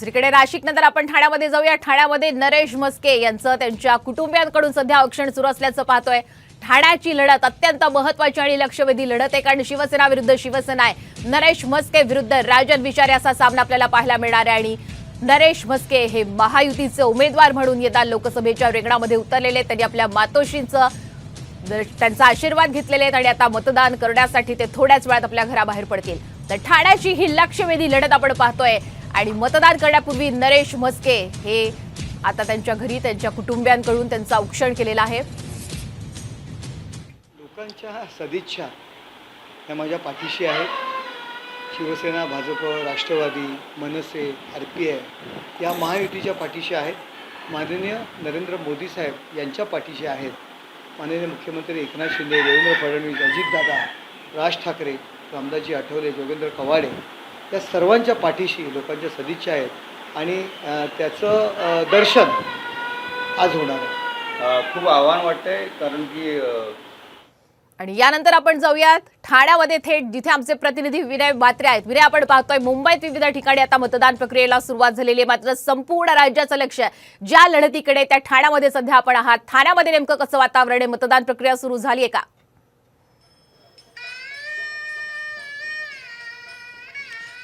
दुसरीकडे नाशिक नंतर आपण ठाण्यामध्ये जाऊया. ठाण्यामध्ये नरेश म्हस्के यांचं त्यांच्या कुटुंबियांकडून सध्या औक्षण सुरू असल्याचं पाहतोय. ठाण्याची लढत अत्यंत महत्वाची आणि लक्षवेधी लढत आहे. कारण शिवसेना विरुद्ध शिवसेना आहे. नरेश म्हस्के विरुद्ध राजन विचार याचा सामना आपल्याला पाहायला मिळणार आहे. आणि नरेश म्हस्के हे महायुतीचे उमेदवार म्हणून येतात लोकसभेच्या रेंगणामध्ये उतरलेले त्यांनी आपल्या मातोश्रींचं त्यांचा आशीर्वाद घेतलेले आहेत. आणि आता मतदान करण्यासाठी ते थोड्याच वेळात आपल्या घराबाहेर पडतील. तर ठाण्याची ही लक्षवेधी लढत आपण पाहतोय. आणि मतदान करण्यापूर्वी नरेश म्हस्के हे आता त्यांच्या घरी त्यांच्या कुटुंबियांकडून त्यांचा औक्षण केलेला आहे. लोकांच्या सदिच्छा ह्या माझ्या पाठीशी आहेत. Shiv Sena Bhajap Rashtrawadi Manse R P I या महायुतीच्या पाठीशी आहेत. माननीय नरेंद्र मोदी साहेब यांच्या पाठीशी आहेत. माननीय मुख्यमंत्री एकनाथ शिंदे देवेंद्र फडणवीस अजितदादा राज ठाकरे रामदासजी आठवले जोगेंद्र कवाडे या सर्वांच्या पाठीशी लोकांच्या सदिच्छा आहेत आणि त्याचं दर्शन आज होणार आहे. खूप आव्हान वाटतंय कारण की आणि यानंतर आपण जाऊयात ठाण्यामध्ये थेट जिथे आमचे प्रतिनिधी विनय म्हात्रे आहेत. विनय आपण पाहतोय मुंबईत विविध ठिकाणी आता मतदान प्रक्रियेला सुरुवात झालेली आहे. मात्र संपूर्ण राज्याचं लक्ष ज्या लढतीकडे त्या ठाण्यामध्ये सध्या आपण आहात. ठाण्यामध्ये नेमकं कसं वातावरण आहे? मतदान प्रक्रिया सुरू झाली आहे का?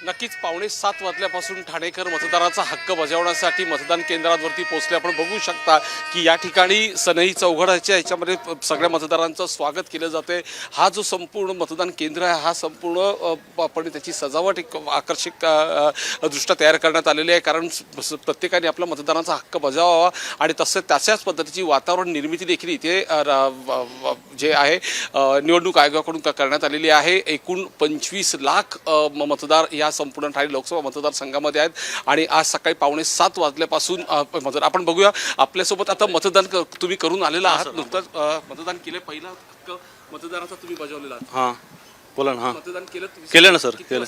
नक्कीच पावणे सात वाजल्यापासून ठाणेकर मतदाराचा हक्क बजावण्यासाठी मतदान केंद्रावरती पोहोचले. आपण बघू शकता की या ठिकाणी सनई चौघडाच्या याच्यामध्ये सगळ्या मतदारांचं स्वागत केलं जाते हा जो संपूर्ण मतदान केंद्र आहे हा संपूर्ण आपण त्याची सजावट एक आकर्षक दृष्ट्या तयार करण्यात आलेली आहे. कारण प्रत्येकाने आपला मतदानाचा हक्क बजावावा आणि तसं त्याच्याच पद्धतीची वातावरण निर्मिती देखील इथे र- जे आहे निवडणूक आयोगाकडून करण्यात आलेली आहे. एकूण पंचवीस लाख म- मतदार या संपूर्ण ठाणे लोकसभा मतदारसंघामध्ये आहेत. आणि आज सकाळी पावणे सात वाजल्यापासून अ, मतदान आपण बघूया आपल्यासोबत आता मतदान तुम्ही करून आलेला आहात. नुकतंच मतदान केलं पहिला हक्क मतदाराचा तुम्ही बजावलेला हां. बोला ना हां. मतदान केलं? केलं ना सर, केलं.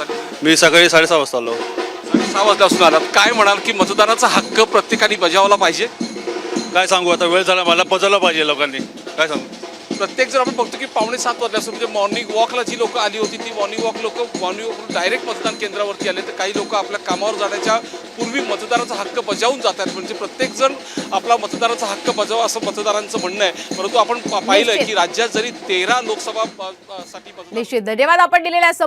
आले? मी सकाळी साडेसहा वाजता आलो. सहा वाजल्यापासून आलात. काय म्हणाल की मतदानाचा हक्क प्रत्येकाने बजावला पाहिजे? काय सांगू आता? वेळ झाला मला पचवलं पाहिजे लोकांनी. काय सांगू? प्रत्येक जर आपण बघतो की पावणे सात वाजल्यापासून म्हणजे मॉर्निंग वॉकला जी लोक आली होती ती मॉर्निंग वॉक लोक मॉर्निंग वॉक डायरेक्ट मतदान केंद्रावरती आले. तर काही लोक आपल्या कामावर जाण्याच्या पूर्वी मतदाराचा हक्क बजावून जातात म्हणजे प्रत्येक जण आपला मतदाराचा हक्क बजावा असं मतदारांचं म्हणणं आहे. परंतु आपण पाहिलं. की राज्यात जरी तेरा लोकसभा साठी निश्चित. धन्यवाद आपण दिलेल्या